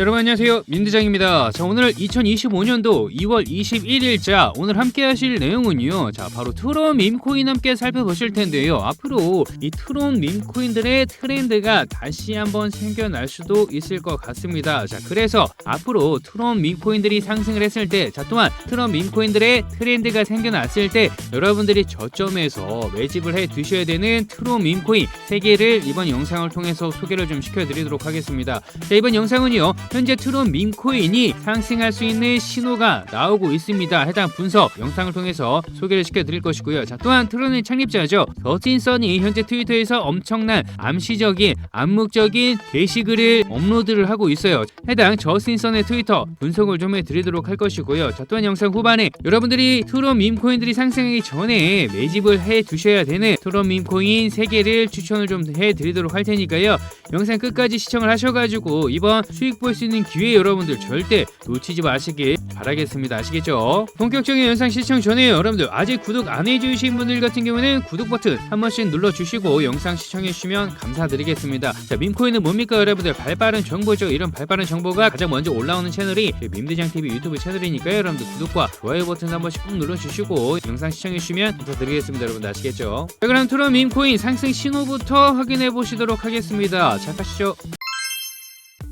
여러분 안녕하세요. 민대장입니다. 자 오늘 2025년도 2월 21일자 오늘 함께 하실 내용은요. 자 바로 트론 밈코인 함께 살펴보실 텐데요. 앞으로 이 트론 밈코인들의 트렌드가 다시 한번 생겨날 수도 있을 것 같습니다. 자 그래서 앞으로 트론 밈코인들이 상승을 했을 때 자 또한 트론 밈코인들의 트렌드가 생겨났을 때 여러분들이 저점에서 매집을 해 두셔야 되는 트론 밈코인 3개를 이번 영상을 통해서 소개를 좀 시켜드리도록 하겠습니다. 자 이번 영상은요 현재 트론 밈코인이 상승할 수 있는 신호가 나오고 있습니다. 해당 분석 영상을 통해서 소개를 시켜드릴 것이고요. 자 또한 트론의 창립자죠. 더틴 선이 현재 트위터에서 엄청난 암시적인 암묵적인 게시글을 업로드를 하고 있어요. 해당 저스틴 선의 트위터 분석을 좀 해드리도록 할 것이고요. 자 또한 영상 후반에 여러분들이 트론 밈코인들이 상승하기 전에 매집을 해 두셔야 되는 트론 밈코인 3개를 추천을 좀 해드리도록 할 테니까요. 영상 끝까지 시청을 하셔가지고 이번 수익 볼 수 있는 기회 여러분들 절대 놓치지 마시길 바라겠습니다. 아시겠죠? 본격적인 영상 시청 전에 여러분들 아직 구독 안 해주신 분들 같은 경우에는 구독 버튼 한 번씩 눌러주시고 영상 시청해주시면 감사드리겠습니다. 자, 밈코인은 뭡니까 여러분들? 발빠른 정보죠. 이런 발빠른 정보가 가장 먼저 올라오는 채널이 밈대장TV 유튜브 채널이니까요. 여러분들 구독과 좋아요 버튼 한 번씩 꾹 눌러주시고 영상 시청해주시면 감사드리겠습니다. 여러분들 아시겠죠? 자, 그럼 트럼 밈코인 상승 신호부터 확인해 보시도록 하겠습니다. 자, 가시죠.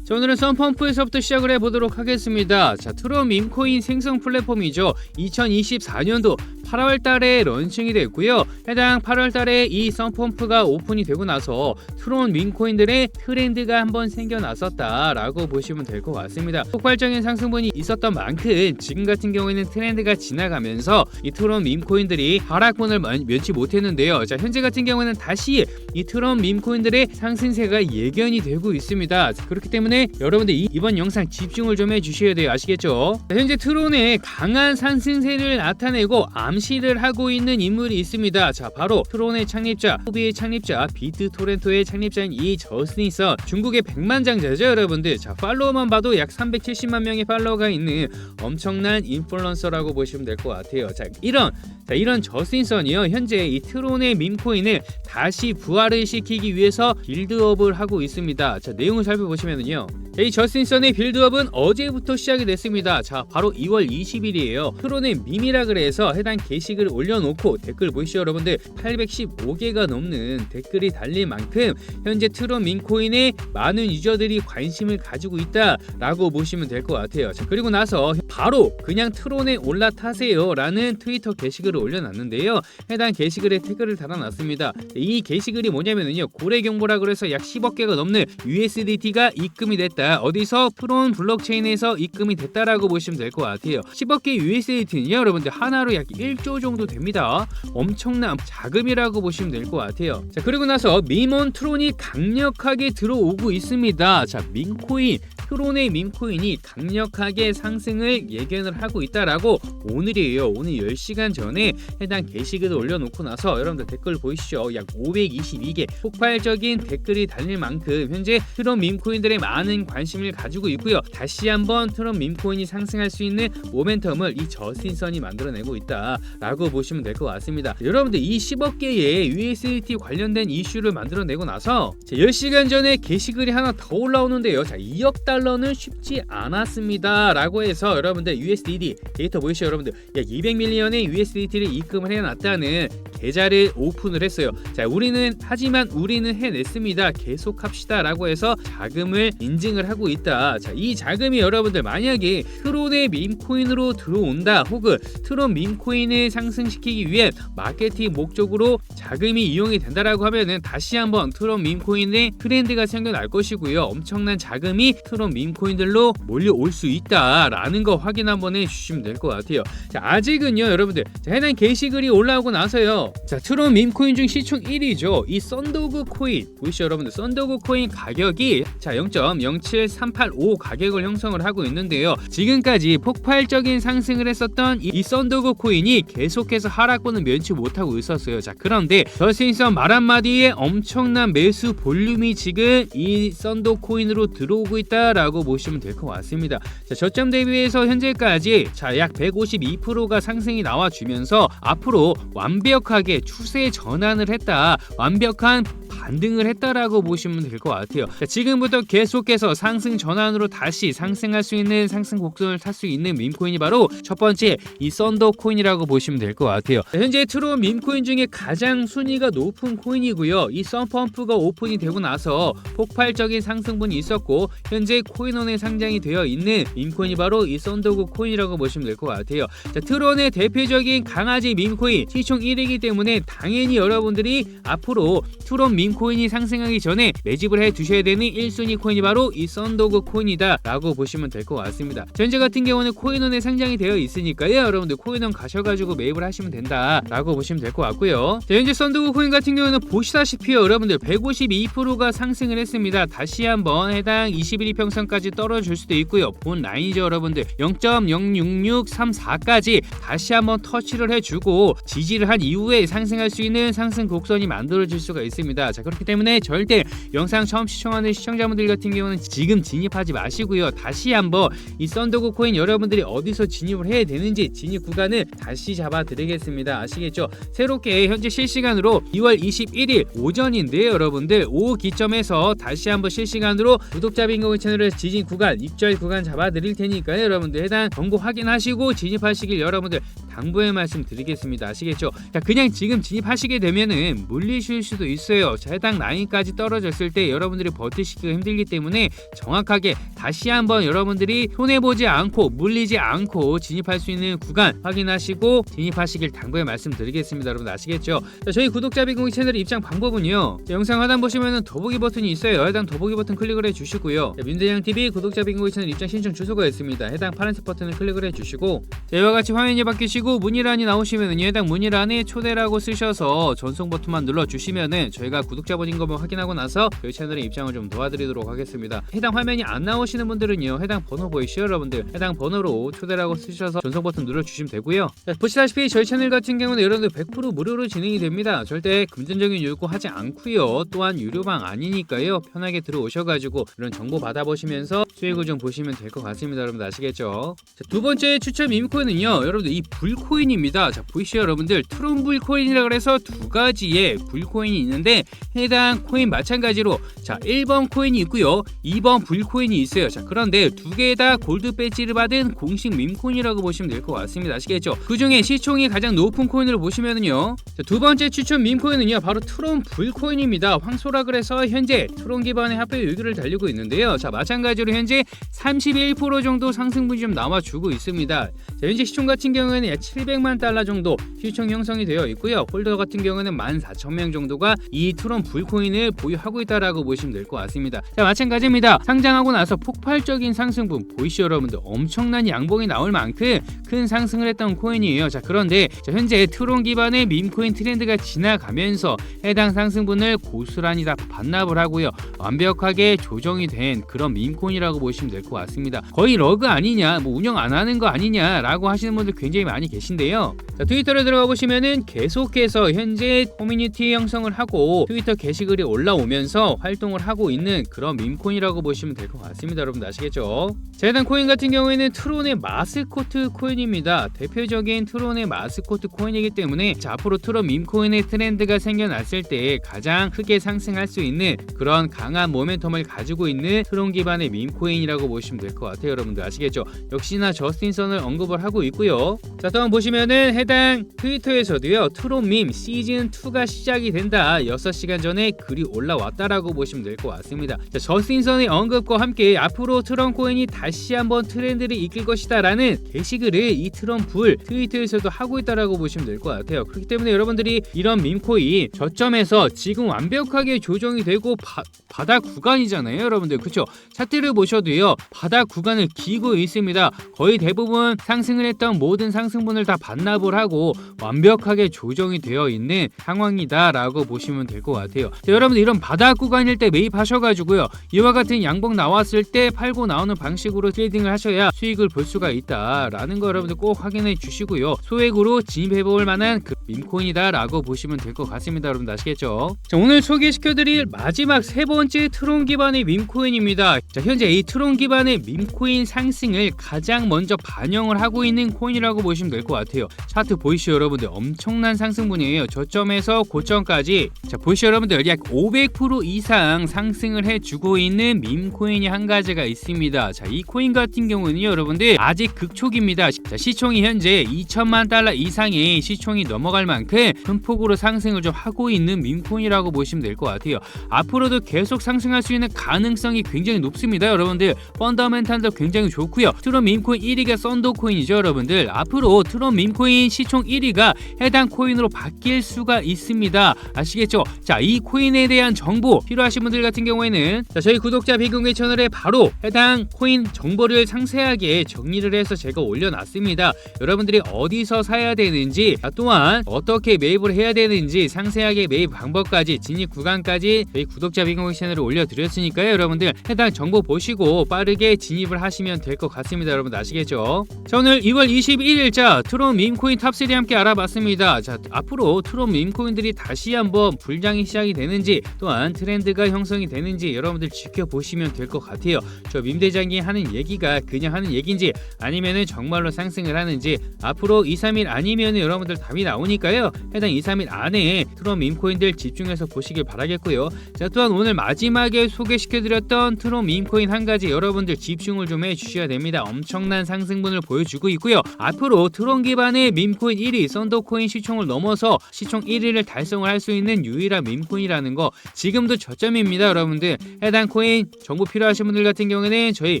자, 오늘은 썬펌프에서부터 시작을 해보도록 하겠습니다. 자, 트럼 밈코인 생성 플랫폼이죠. 2024년도 8월 달에 런칭이 됐고요. 해당 8월 달에 이 썬펌프가 오픈이 되고 나서 트론 밈코인들의 트렌드가 한번 생겨났었다라고 보시면 될 것 같습니다. 폭발적인 상승분이 있었던 만큼 지금 같은 경우에는 트렌드가 지나가면서 이 트론 밈코인들이 하락분을 면치 못했는데요. 자, 현재 같은 경우에는 다시 이 트론 밈코인들의 상승세가 예견이 되고 있습니다. 그렇기 때문에 여러분들 이, 이번 영상 집중을 좀 해주셔야 돼요. 아시겠죠? 자, 현재 트론의 강한 상승세를 나타내고 암시를 하고 있는 인물이 있습니다. 자, 바로 트론의 창립자, 후비의 창립자, 비트 토렌토의 창립자인 이 저스니선 중국의 백만장자죠, 여러분들. 자, 팔로워만 봐도 약 370만 명의 팔로워가 있는 엄청난 인플루언서라고 보시면 될 것 같아요. 자, 이런 자, 이런 저스틴선이요. 현재 이 트론의 밈코인을 다시 부활을 시키기 위해서 빌드업을 하고 있습니다. 자, 내용을 살펴보시면은요. 이 저스틴선의 빌드업은 어제부터 시작이 됐습니다. 자, 바로 2월 20일이에요. 트론의 밈이라 그래서 해당 게시글을 올려놓고 댓글 보시죠, 여러분들. 815개가 넘는 댓글이 달린 만큼 현재 트론 밈코인에 많은 유저들이 관심을 가지고 있다라고 보시면 될 것 같아요. 자, 그리고 나서 바로 그냥 트론에 올라타세요라는 트위터 게시글을 올려놨는데요. 해당 게시글에 태그를 달아놨습니다. 이 게시글이 뭐냐면요 고래 경보라 그래서 약 10억 개가 넘는 USDT가 입금이 됐다. 어디서 프론 블록체인에서 입금이 됐다라고 보시면 될 것 같아요. 10억 개 USDT는요, 여러분들 하나로 약 1조 정도 됩니다. 엄청난 자금이라고 보시면 될 것 같아요. 자 그리고 나서 미몬 트론이 강력하게 들어오고 있습니다. 자 민코인 트론의 밈코인이 강력하게 상승을 예견을 하고 있다라고 오늘이에요. 오늘 10시간 전에 해당 게시글을 올려놓고 나서 여러분들 댓글 보이시죠? 약 522개 폭발적인 댓글이 달릴 만큼 현재 트론 밈코인들의 많은 관심을 가지고 있고요. 다시 한번 트론 밈코인이 상승할 수 있는 모멘텀을 이 저스틴선이 만들어내고 있다라고 보시면 될 것 같습니다. 여러분들 이 10억 개의 USDT 관련된 이슈를 만들어내고 나서 10시간 전에 게시글이 하나 더 올라오는데요. 자, 2억 달러는 쉽지 않았습니다. 라고 해서 여러분들 USDT 데이터 보이시죠, 여러분들? 약 200밀리언의 USDT를 입금을 해놨다는 계좌를 오픈을 했어요. 자, 우리는 하지만 우리는 해냈습니다. 계속합시다라고 해서 자금을 인증을 하고 있다. 자, 이 자금이 여러분들 만약에 트론의 밈코인으로 들어온다, 혹은 트론 밈코인을 상승시키기 위해 마케팅 목적으로 자금이 이용이 된다라고 하면은 다시 한번 트론 밈코인의 트렌드가 생겨날 것이고요. 엄청난 자금이 트론 밈코인들로 몰려올 수 있다라는 거 확인 한번 해주시면 될 것 같아요. 자, 아직은요, 여러분들. 자, 해당 게시글이 올라오고 나서요. 자, 트론 밈코인 중 시총 1위죠. 이 썬도그 코인 보이시죠, 여러분들? 썬도그 코인 가격이 자 0.07385 가격을 형성을 하고 있는데요. 지금까지 폭발적인 상승을 했었던 이, 이 썬도그 코인이 계속해서 하락권을 면치 못하고 있었어요. 자, 그런데 저스틴선 말 한마디에 엄청난 매수 볼륨이 지금 이 썬도 코인으로 들어오고 있다라고 보시면 될 것 같습니다. 자, 저점 대비해서 현재까지 자, 약 152%가 상승이 나와주면서 앞으로 완벽하게 추세 전환을 했다. 완벽한 반등을 했다라고 보시면 될 것 같아요. 자, 지금부터 이후부터 계속해서 상승 전환으로 다시 상승할 수 있는 상승 곡선을 탈 수 있는 밈코인이 바로 첫 번째 이 썬더 코인이라고 보시면 될 것 같아요. 현재 트론 밈코인 중에 가장 순위가 높은 코인이고요. 이 썬펌프가 오픈이 되고 나서 폭발적인 상승분이 있었고 현재 코인원에 상장이 되어 있는 밈코인이 바로 이 썬더그 코인이라고 보시면 될 것 같아요. 자, 트론의 대표적인 강아지 밈코인 시총 1위이기 때문에 당연히 여러분들이 앞으로 트론 밈코인이 상승하기 전에 매집을 해 두셔야 되는 1순위 코인이 바로 이 썬더그 코인이다 라고 보시면 될 것 같습니다. 현재 같은 경우는 코인원에 상장이 되어 있으니까요. 여러분들 코인원 가셔가지고 매입을 하시면 된다 라고 보시면 될 것 같고요. 자, 현재 썬더그 코인 같은 경우는 보시다시피 여러분들 152%가 상승을 했습니다. 다시 한번 해당 21이평선까지 떨어질 수도 있고요. 본 라인이죠 여러분들 0.06634까지 다시 한번 터치를 해주고 지지를 한 이후에 상승할 수 있는 상승 곡선이 만들어질 수가 있습니다. 자 그렇기 때문에 절대 영상 처음 시청하는 시청자 분들 같은 경우는 지금 진입하지 마시고요. 다시 한번 이 썬더그 코인 여러분들이 어디서 진입을 해야 되는지 진입 구간을 다시 잡아드리겠습니다. 아시겠죠? 새롭게 현재 실시간으로 2월 21일 오전인데요, 여러분들 오후 기점에서 다시 한번 실시간으로 구독자 빙고 채널의 지진 구간, 입절 구간 잡아드릴 테니까요, 여러분들 해당 정보 확인하시고 진입하시길 여러분들 당부의 말씀 드리겠습니다. 아시겠죠? 자, 그냥 지금 진입하시게 되면은 물리실 수도 있어요. 자, 해당 라인까지 떨어졌을 때 여러분들이 버티시기가 힘들기 때문에 정확하게 다시 한번 여러분들이 손해 보지 않고 물리지 않고 진입할 수 있는 구간 확인하시고 진입하시길 당부의 말씀드리겠습니다. 여러분 아시겠죠? 자, 저희 구독자 비공개 채널 입장 방법은요. 자, 영상 하단 보시면은 더보기 버튼이 있어요. 해당 더보기 버튼 클릭을 해주시고요. 자, 민대장 TV 구독자 비공개 채널 입장 신청 주소가 있습니다. 해당 파란색 버튼을 클릭을 해주시고 자, 이와 같이 화면이 바뀌시고 문의란이 나오시면은 해당 문의란에 초대라고 쓰셔서 전송 버튼만 눌러주시면은 저희가 구독자분인 것만 확인하고 나서 저희 채널에 입장을 좀 도와드리도록 하겠습니다. 해당 화면이 안 나오시는 분들은요. 해당 번호 보이시죠 여러분들 해당 번호로 초대라고 쓰셔서 전송 버튼 눌러주시면 되고요. 자, 보시다시피 저희 채널 같은 경우는 여러분들 100% 무료로 진행이 됩니다. 절대 금전적인 요구하지 않고요. 또한 유료방 아니니까요. 편하게 들어오셔가지고 이런 정보 받아보시면서 수익을 좀 보시면 될 것 같습니다. 여러분들 아시겠죠? 자, 두 번째 추천 밈코인은요. 여러분들 이 불코인입니다. 자 보이시죠 여러분들 트론 불코인이라 그래서 두 가지의 불코인이 있는데 해당 코인 마찬가지로 자 1번 코인이 있고요. 2번 불코인이 있어요. 자 그런데 두 개 다 골드 배지를 받은 공식 밈코인이라고 보시면 될 것 같습니다. 아시겠죠? 그 중에 시총이 가장 높은 코인을 보시면은요. 자, 두 번째 추천 밈코인은요. 바로 트론 불코인입니다. 황소라 그래서 현재 트론 기반의 합의 의결을 달리고 있는데요. 자 마찬가지로 현재 31% 정도 상승분이 좀 나와주고 있습니다. 자, 현재 시총 같은 경우에는 약 700만 달러 정도 시총 형성이 되어 있고요. 홀더 같은 경우는 14,000명 정도가 이 트론 불코인을 보유하고 있다라고 보시면 될 것 같습니다. 자 마찬가지입니다. 상장하고 나서 폭발적인 상승분 보이시죠 여러분들 엄청난 양봉이 나올 만큼 큰 상승을 했던 코인이에요. 자 그런데 자, 현재 트론 기반의 밈코인 트렌드가 지나가면서 해당 상승분을 고스란히 다 반납을 하고요. 완벽하게 조정이 된 그런 밈코인이라고 보시면 될 것 같습니다. 거의 러그 아니냐, 뭐 운영 안 하는 거 아니냐라고 하시는 분들 굉장히 많이 계신데요. 자, 트위터를 들어가 보시면은 계속해서 현재 커뮤니티 형성을 하고 트위터 게시글이 올라오면서 활동을 하고 있는 그런 밈코인이라고 보시면 될 것 같습니다. 여러분 아시겠죠? 자, 해당 코인 같은 경우에는 트론의 마스코트 코인입니다. 대표적인 트론의 마스코트 코인이기 때문에 자, 앞으로 트론 밈코인의 트렌드가 생겨났을 때 가장 크게 상승할 수 있는 그런 강한 모멘텀을 가지고 있는 트론 기반의 밈코인이라고 보시면 될 것 같아요. 여러분들 아시겠죠? 역시나 저스틴 선을 언급을 하고 있고요. 자, 다음 보시면은 해당 트위터에서도요. 트론 밈 시즌 2가 시작이 된다. 6시간 전에 글이 올라왔다라고 보시면 될 것 같습니다. 자, 저스틴 선의 언급과 함께 앞으로 트론 코인이 다시 한번 트렌드를 이끌 것이다 라는 게시글을 이불 트위터에서도 하고 있다라고 보시면 될 것 같아요. 그렇기 때문에 여러분들이 이런 밈코인 저점에서 지금 완벽하게 조정이 되고 바, 바닥 구간이잖아요, 여러분들. 그렇죠? 차트를 보셔도요. 바닥 구간을 기고 있습니다. 거의 대부분 상승을 했던 모든 상승분을 다 반납을 하고 완벽하게 조정이 되어 있는 상황이다 라고 보시면 될 것 같아요. 자, 여러분들 이런 바닥 구간일 때 매입하셔가지고 요. 이와 같은 양봉 나왔을 때 팔고 나오는 방식으로 트레이딩을 하셔야 수익을 볼 수가 있다라는 거 여러분들 꼭 확인해 주시고요. 소액으로 진입해 볼 만한 그 밈코인이다라고 보시면 될 것 같습니다. 여러분 아시겠죠? 자, 오늘 소개시켜 드릴 마지막 세 번째 트론 기반의 밈코인입니다. 자, 현재 이 트론 기반의 밈코인 상승을 가장 먼저 반영을 하고 있는 코인이라고 보시면 될 것 같아요. 차트 보이시죠 여러분들 엄청난 상승분이에요. 저점에서 고점까지 자 보이시죠 여러분들 약 500% 이상 상승을 주고 있는 밈 코인이 한 가지가 있습니다. 자, 이 코인 같은 경우는요, 여러분들 아직 극초기입니다. 자, 시총이 현재 2천만 달러 이상의 시총이 넘어갈 만큼 큰 폭으로 상승을 좀 하고 있는 밈 코인이라고 보시면 될 것 같아요. 앞으로도 계속 상승할 수 있는 가능성이 굉장히 높습니다, 여러분들. 펀더멘탈도 굉장히 좋고요. 트럼 밈코인 1위가 썬더 코인이죠, 여러분들. 앞으로 트럼 밈코인 시총 1위가 해당 코인으로 바뀔 수가 있습니다. 아시겠죠? 자, 이 코인에 대한 정보 필요하신 분들 같은 경우에는 자, 저희 구독자 비공개 채널에 바로 해당 코인 정보를 상세하게 정리를 해서 제가 올려놨습니다. 여러분들이 어디서 사야 되는지 아, 또한 어떻게 매입을 해야 되는지 상세하게 매입 방법까지 진입 구간까지 저희 구독자 비공개 채널에 올려드렸으니까요. 여러분들 해당 정보 보시고 빠르게 진입을 하시면 될 것 같습니다. 여러분들 아시겠죠? 자 오늘 2월 21일자 트론 밈코인 탑3 함께 알아봤습니다. 자 앞으로 트론 밈코인들이 다시 한번 불장이 시작이 되는지 또한 트렌드가 형성이 되는지 여러분들 지켜보시면 될 것 같아요. 저 밈대장이 하는 얘기가 그냥 하는 얘기인지 아니면은 정말로 상승을 하는지 앞으로 2, 3일 아니면은 여러분들 답이 나오니까요. 해당 2, 3일 안에 트론 밈코인들 집중해서 보시길 바라겠고요. 자 또한 오늘 마지막에 소개시켜드렸던 트론 밈코인 한 가지 여러분들 집중을 좀 해주셔야 됩니다. 엄청난 상승분을 보여주고 있고요. 앞으로 트론 기반의 밈코인 1위 썬더코인 시총을 넘어서 시총 1위를 달성을 할 수 있는 유일한 밈코인이라는 거 지금도 저점입니다 여러분들 해당 코인 정보 필요하신 분들 같은 경우에는 저희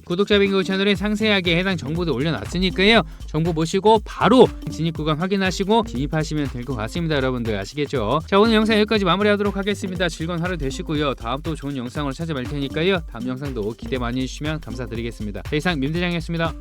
구독자 빙고 채널에 상세하게 해당 정보도 올려놨으니까요. 정보 보시고 바로 진입 구간 확인하시고 진입하시면 될 것 같습니다. 여러분들 아시겠죠? 자 오늘 영상 여기까지 마무리하도록 하겠습니다. 즐거운 하루 되시고요. 다음 또 좋은 영상으로 찾아뵐 테니까요. 다음 영상도 기대 많이 해주시면 감사드리겠습니다. 자, 이상 민대장이었습니다